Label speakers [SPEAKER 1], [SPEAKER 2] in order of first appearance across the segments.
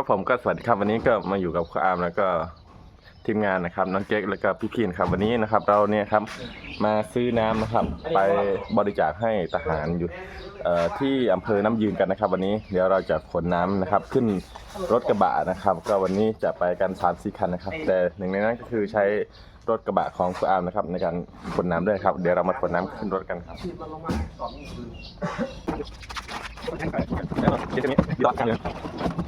[SPEAKER 1] ครับผมก็สวัสดีครับวันนี้ก็มาอยู่กับคุณอาร์มแล้วก็ทีมงานนะครับน้องเก๊กแล้วก็พี่พีนครับวันนี้นะครับ เราเนี่ยครับมาซื้อน้ำนะครับ ไปบริจาคให้ทหารอยู่เอ่อที่อำเภอน้ำยืนกันนะครับ วันนี้เดี๋ยวเราจะขนน้ำนะครับ ขึ้นรถกระบะนะครับ ก็วันนี้จะไปกันสามสี่คันนะครับ แต่หนึ่งในนั้นก็คือใช้รถกระบะของคุณอาร์มนะครับ ในการขนน้ำด้วยครับ เดี๋ยวเรามาขนน้ำขึ้นรถกันครับคิดตรงนี้ยอดกันเลยน้ำจะมานี่เราจะต้องเดี๋ย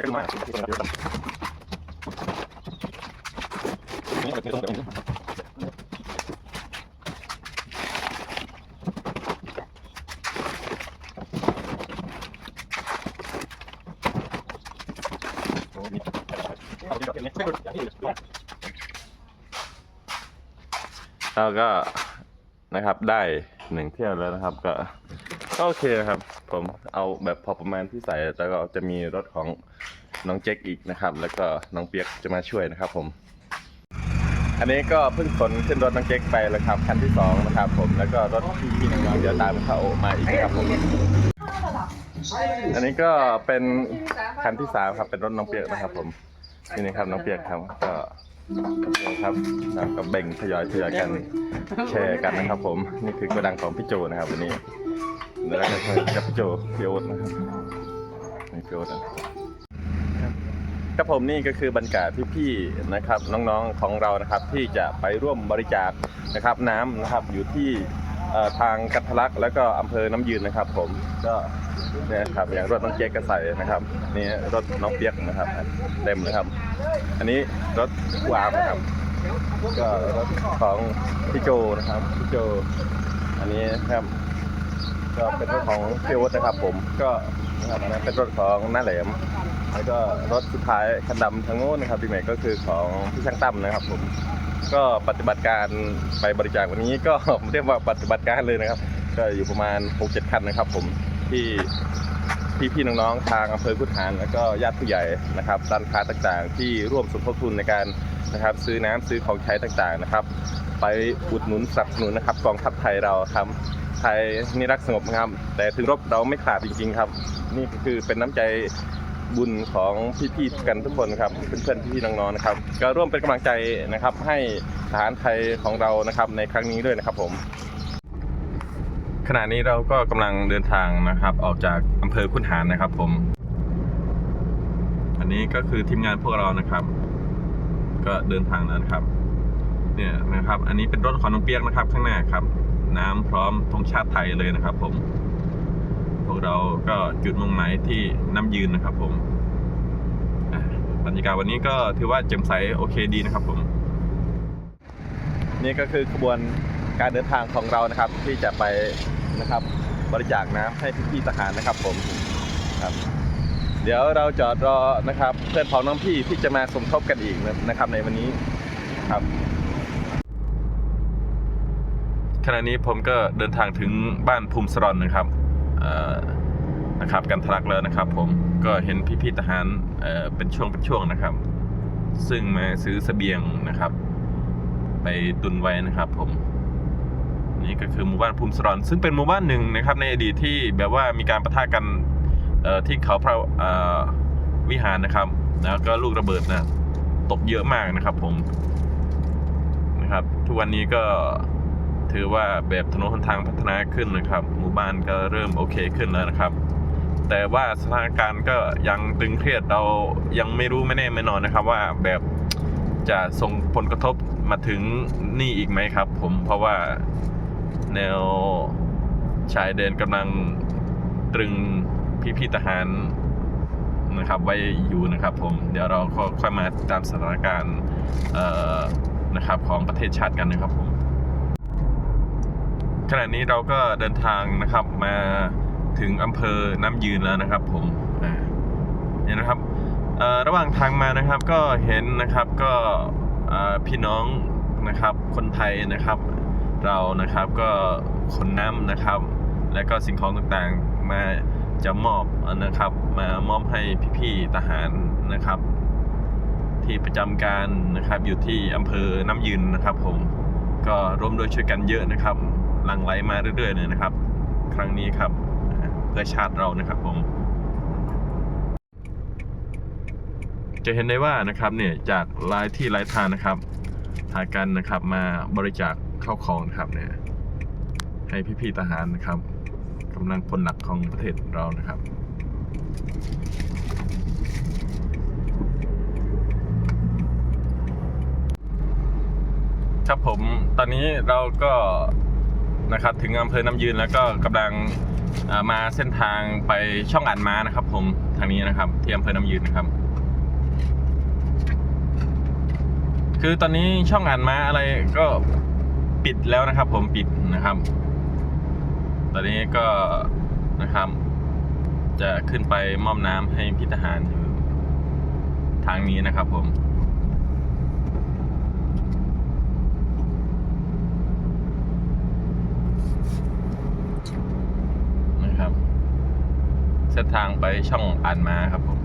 [SPEAKER 1] เราก็นะครับได้หนึ่งเที่ยวแล้วนะครับ ก็ก็โอเคนะครับ ผมเอาแบบพอประมาณที่ใส่แล้วก็จะมีรถของ น้องเจ๊กอีกนะครับ แล้วก็น้องเปียกจะมาช่วยนะครับผม อันนี้ก็เพิ่งขนขึ้นรถน้องเจ๊กไปแล้วครับคันที่สองนะครับ ผมแล้วก็รถพี่พี่น้องเดี๋ยวตามเข้ามาอีกครับผมอันนี้ก็เป็นคันที่สามครับเป็นรถน้องเปียกนะครับ ผมนี่นะครับน้องเปียกครับก็ครับแล้วก็แบ่งทยอยทยอยกันแชร์กันนะครับ ผมนี่คือกระดังของพี่โจนะครับวันนี้แล้วก็กับพี่โจพี่โอ๊ตนะครับนี่พี่โอ๊ตนะ กับผมนี่ก็คือบรรยากาศพี่ๆนะครับน้องๆของเรานะครับที่จะไปร่วมบริจาคนะครับน้ำนะครับอยู่ที่ทางกัทลักแล้วก็อำเภอน้ำยืนนะครับ ผมก็เนี่ยครับอย่างรถน้องเจ๊กก็ใส่นะครับนี่รถน้องเปียกนะครับเต็มเลยครับ อันนี้รถวามนะครับก็รถของพี่โจนะครับพี่โจ อันนี้ครับ ก็เป็นรถของพี่โอ๊ตนะครับ ผมก็นะครับเป็นรถของน้าแหลม แล้วก็รถสุดท้ายคันดำทางโน้นนะครับพี่เมย์ก็คือของพี่ช่างตั้มนะครับผมก็ปฏิบัติการไปบริจาควันนี้ก็เรียกว่าปฏิบัติการเลยนะครับ ก็อยู่ประมาณ6-7คันนะครับ ผมที่พี่พี่ๆน้องๆทางอำเภอพุทธานแล้วก็ญาติผู้ใหญ่นะครับร้านค้าต่างๆ ที่ร่วมสมทบทุนในการนะครับ ซื้อน้ำซื้อของใช้ต่างๆนะครับ ไปอุดหนุนสนับสนุนนะครับกองทัพไทยเราครับไทยนี่รักสงบครับแต่ถึงรบเราไม่ขาดจริง ๆ ครับ นี่คือเป็นน้ำใจ บุญของพี่ๆกันทุกคนครับเพื่อนๆพี่ๆน้องๆนะครับ ก็ร่วมเป็นกำลังใจนะครับ ให้ทหารไทยของเรานะครับ ในครั้งนี้ด้วยนะครับผมขณะนี้เราก็กำลังเดินทางนะครับ ออกจากอำเภอคุนหารนะครับผม อันนี้ก็คือทีมงานพวกเรานะครับ ก็เดินทางแล้วนะครับ เนี่ยนะครับ อันนี้เป็นรถของน้องเปียกนะครับ ข้างหน้าครับ น้ำพร้อมธงชาติไทยเลยนะครับ ผม วกเราก็จุดมุ่งหมายที่น้ำยืนนะครับ ผมอะบรรยากาศวันนี้ก็ถือว่าแจ่มใสโอเคดีนะครับ ผม นี่ก็คือขบวนการเดินทางของเรานะครับ ที่จะไปนะครับบริจาคน้ำให้พี่ๆทหารนะครับ ผมครับ เดี๋ยวเราจอดรอนะครับ เพื่อนพ้องน้องพี่ที่จะมาสมทบกันอีกนะครับ ในวันนี้ครับขณะนี้ผมก็เดินทางถึงบ้านภูมิสรอนนะครับ นะครับกันทะลักแล้วนะครับ ผมก็เห็นพี่ๆทหารเเป็นช่วงเป็นช่วงนะครับ ซึ่งมาซื้อเสบียงนะครับ ไปตุนไว้นะครับ ผม นี่ก็คือหมู่บ้านภูมิสรอน ซึ่งเป็นหมู่บ้านหนึ่งนะครับ ในอดีตที่แบบว่ามีการประทะกันที่เขาพระวิหารนะครับแล้วก็ลูกระเบิดนะตกเยอะมากนะครับ ผมนะครับ ทุกวันนี้ก็ ถือว่าแบบถนนหนทางพัฒนาขึ้นนะครับ หมู่บ้านก็เริ่มโอเคขึ้นแล้วนะครับ แต่ว่าสถานการณ์ก็ยังตึงเครียดเรายังไม่รู้ไม่แน่ไม่นอนนะครับ ว่าแบบจะส่งผลกระทบมาถึงนี่อีกไหมครับ ผมเพราะว่าแนวชายแดนกำลังตรึงพี่ๆทหารนะครับไว้อยู่นะครับผมเดี๋ยวเราค่อยมาตามสถานการณ์นะครับของประเทศชาติกันนะครับผม ขณะนี้เราก็เดินทางนะครับมาถึงอำเภอน้ำยืนแล้วนะครับ ผมเนี่ยนะครับระหว่างทางมานะครับก็เห็นนะครับก็พี่น้องนะครับ คนไทยนะครับ เรานะครับก็ขนน้ำนะครับ และก็สิ่งของต่างๆมาจะมอบนะครับ มามอบให้พี่ๆทหารนะครับ ที่ประจำการนะครับอยู่ที่อำเภอน้ำยืนนะครับ ผมก็ร่วมด้วยช่วยกันเยอะนะครับ หลั่งไหลมาเรื่อยๆเลยนะครับ ครั้งนี้ครับเพื่อชาติเรานะครับผม จะเห็นได้ว่านะครับเนี่ยจากหลายที่หลายทางนะครับหากันนะครับมาบริจาคเข้าของนะครับเนี่ยให้พี่ๆทหารนะครับกำลังพลหลักของประเทศเรานะครับครับผมตอนนี้เราก็ นะครับถึงอำเภอน้ำยืนแล้วก็กำลังมาเส้นทางไปช่องอ่านม้านะครับ ผมทางนี้นะครับที่อำเภอน้ำยืนนะครับ คือตอนนี้ช่องอ่านม้าอะไรก็ปิดแล้วนะครับ ผมปิดนะครับ ตอนนี้ก็นะครับ จะขึ้นไปมอบน้ำให้พี่ทหารอยู่ทางนี้นะครับผม นะครับเส้น ทางไปช่องอ่านมาครับผม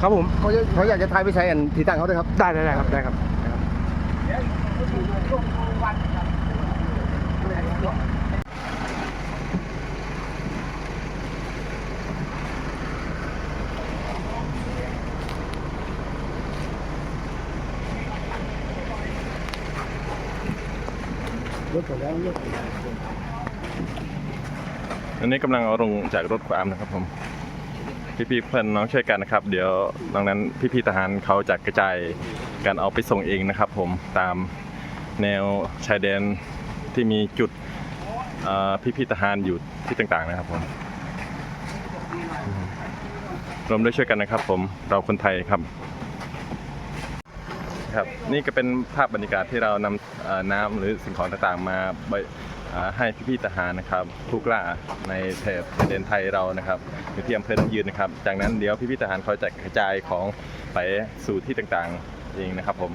[SPEAKER 2] ครับ
[SPEAKER 3] ครับผม
[SPEAKER 2] เขาจะเขาอยากจะทายไปใช้อันที่ตั้งเขาด้วยครับ
[SPEAKER 3] ได้ได้ได้ครับได้ครับ
[SPEAKER 2] รถจบแล้วรถ
[SPEAKER 1] อันนี้กำลังเอาลงจากรถความนะครับผม พี่ๆเพื่อนน้องช่วยกันนะครับ เดี๋ยวดังนั้นพี่ๆทหารเขาจะกระจายการเอาไปส่งเองนะครับ ผมตามแนวชายแดนที่มีจุดพี่ๆทหารอยู่ที่ต่างๆนะครับผมรวมด้วยช่วยกันนะครับ ผมเราคนไทยครับ ครับนี่ก็เป็นภาพบรรยากาศที่เรานำน้ำหรือสิ่งของต่างๆ มาบริเอ่อให้พี่ๆทหารนะครับผู้กล้าในแถบชายแดนไทยเรานะครับอยู่ที่อำเภอน้ำยืนนะครับ จากนั้นเดี๋ยวพี่ๆทหารเขาจะกระจายของไปสู่ที่ต่างๆเองนะครับผม